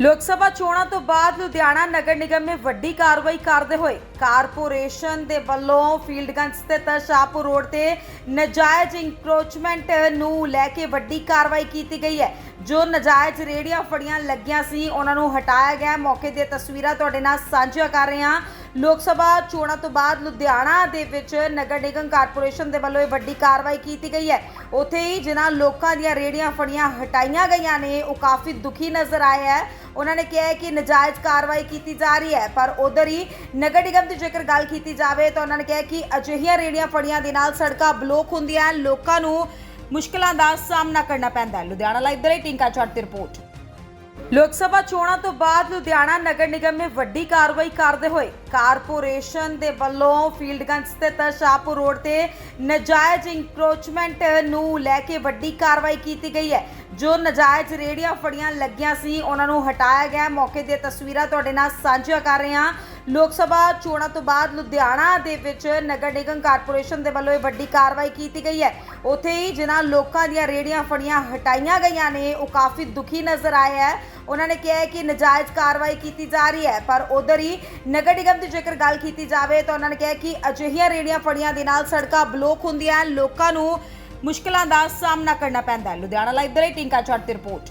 ਲੋਕ ਸਭਾ ਚੋਣਾਂ ਤੋਂ ਬਾਅਦ ਲੁਧਿਆਣਾ ਨਗਰ ਨਿਗਮ ਨੇ ਵੱਡੀ ਕਾਰਵਾਈ ਕਰਦੇ ਹੋਏ ਕਾਰਪੋਰੇਸ਼ਨ ਦੇ ਵੱਲੋਂ ਫੀਲਡਗੰਜ ਸਥਿਤ ਸ਼ਾਹਪੁਰ ਰੋਡ ਤੇ ਨਜਾਇਜ਼ ਇਨਕਰੋਚਮੈਂਟ ਨੂੰ ਲੈ ਕੇ ਵੱਡੀ ਕਾਰਵਾਈ ਕੀਤੀ ਗਈ ਹੈ। ਜੋ ਨਜਾਇਜ਼ ਰੇੜੀਆਂ ਫੜੀਆਂ ਲੱਗੀਆਂ ਸੀ, ਉਹਨਾਂ ਨੂੰ ਹਟਾਇਆ ਗਿਆ। ਮੌਕੇ ਦੀਆਂ ਤਸਵੀਰਾਂ ਤੁਹਾਡੇ ਨਾਲ ਸਾਂਝੀਆਂ ਕਰ ਰਹੇ ਹਾਂ। ਲੋਕ ਸਭਾ ਚੋਣਾਂ ਤੋਂ ਬਾਅਦ ਲੁਧਿਆਣਾ ਦੇ ਵਿੱਚ ਨਗਰ ਨਿਗਮ ਕਾਰਪੋਰੇਸ਼ਨ ਦੇ ਵੱਲੋਂ ਇਹ ਵੱਡੀ ਕਾਰਵਾਈ ਕੀਤੀ ਗਈ ਹੈ। ਉੱਥੇ ਹੀ ਜਿਨ੍ਹਾਂ ਲੋਕਾਂ ਦੀਆਂ ਰੇੜੀਆਂ ਫੜੀਆਂ ਹਟਾਈਆਂ ਗਈਆਂ ਨੇ, ਉਹ ਕਾਫੀ ਦੁਖੀ ਨਜ਼ਰ ਆਏ ਹੈ। ਉਹਨਾਂ ਨੇ ਕਿਹਾ ਹੈ ਕਿ ਨਜਾਇਜ਼ ਕਾਰਵਾਈ ਕੀਤੀ ਜਾ ਰਹੀ ਹੈ, ਪਰ ਉਧਰ ਹੀ ਨਗਰ ਨਿਗਮ ਦੀ ਜੇਕਰ ਗੱਲ ਕੀਤੀ ਜਾਵੇ ਤਾਂ ਉਹਨਾਂ ਨੇ ਕਿਹਾ ਕਿ ਅਜਿਹੀਆਂ ਰੇੜੀਆਂ ਫੜੀਆਂ ਦੇ ਨਾਲ ਸੜਕਾਂ ਬਲੌਕ ਹੁੰਦੀਆਂ ਲੋਕਾਂ ਨੂੰ ਮੁਸ਼ਕਲਾਂ ਦਾ ਸਾਹਮਣਾ ਕਰਨਾ ਪੈਂਦਾ ਹੈ। ਲੁਧਿਆਣਾ ਲਾਈਵ ਦੇ ਲਈ ਟਿੰਕਾ ਚੌਟ ਦੀ ਰਿਪੋਰਟ। ਲੋਕ ਸਭਾ ਚੋਣਾਂ ਤੋਂ ਬਾਅਦ ਲੁਧਿਆਣਾ ਨਗਰ ਨਿਗਮ ਨੇ ਵੱਡੀ ਕਾਰਵਾਈ ਕਰਦੇ ਹੋਏ ਕਾਰਪੋਰੇਸ਼ਨ ਦੇ ਵੱਲੋਂ ਫੀਲਡਗੰਜ ਸਥਿਤ ਸ਼ਾਹਪੁਰ ਰੋਡ ਤੇ ਨਜਾਇਜ਼ ਇੰਕਰੋਚਮੈਂਟ ਨੂੰ ਲੈ ਕੇ ਵੱਡੀ ਕਾਰਵਾਈ ਕੀਤੀ ਗਈ ਹੈ। ਜੋ ਨਜਾਇਜ਼ ਰੇੜੀਆਂ ਫੜੀਆਂ ਲੱਗੀਆਂ ਸੀ, ਉਹਨਾਂ ਨੂੰ ਹਟਾਇਆ ਗਿਆ। ਮੌਕੇ ਦੀਆਂ ਤਸਵੀਰਾਂ ਤੁਹਾਡੇ ਨਾਲ ਸਾਂਝੀਆਂ ਕਰ ਰਹੇ ਹਾਂ। ਲੋਕ ਸਭਾ ਚੋਣਾਂ ਤੋਂ ਬਾਅਦ ਲੁਧਿਆਣਾ ਦੇ ਵਿੱਚ ਨਗਰ ਨਿਗਮ ਕਾਰਪੋਰੇਸ਼ਨ ਦੇ ਵੱਲੋਂ ਇਹ ਵੱਡੀ ਕਾਰਵਾਈ ਕੀਤੀ ਗਈ ਹੈ। ਉੱਥੇ ਹੀ ਜਿਨ੍ਹਾਂ ਲੋਕਾਂ ਦੀਆਂ ਰੇੜੀਆਂ ਫੜੀਆਂ ਹਟਾਈਆਂ ਗਈਆਂ ਨੇ, ਉਹ ਕਾਫੀ ਦੁਖੀ ਨਜ਼ਰ ਆਏ ਹੈ। ਉਹਨਾਂ ਨੇ ਕਿਹਾ ਹੈ ਕਿ ਨਜਾਇਜ਼ ਕਾਰਵਾਈ ਕੀਤੀ ਜਾ ਰਹੀ ਹੈ, ਪਰ ਉਧਰ ਹੀ ਨਗਰ ਨਿਗਮ ਦੀ ਜੇਕਰ ਗੱਲ ਕੀਤੀ ਜਾਵੇ ਤਾਂ ਉਹਨਾਂ ਨੇ ਕਿਹਾ ਕਿ ਅਜਿਹੀਆਂ ਰੇੜੀਆਂ ਫੜੀਆਂ ਦੇ ਨਾਲ ਸੜਕਾਂ ਬਲੌਕ ਹੁੰਦੀਆਂ ਲੋਕਾਂ ਨੂੰ ਮੁਸ਼ਕਲਾਂ ਦਾ ਸਾਹਮਣਾ ਕਰਨਾ ਪੈਂਦਾ ਹੈ। ਲੁਧਿਆਣਾ ਲਾਈਵ ਦੇ ਲਈ ਟਿੰਕਾ ਚੌਟ ਦੀ ਰਿਪੋਰਟ।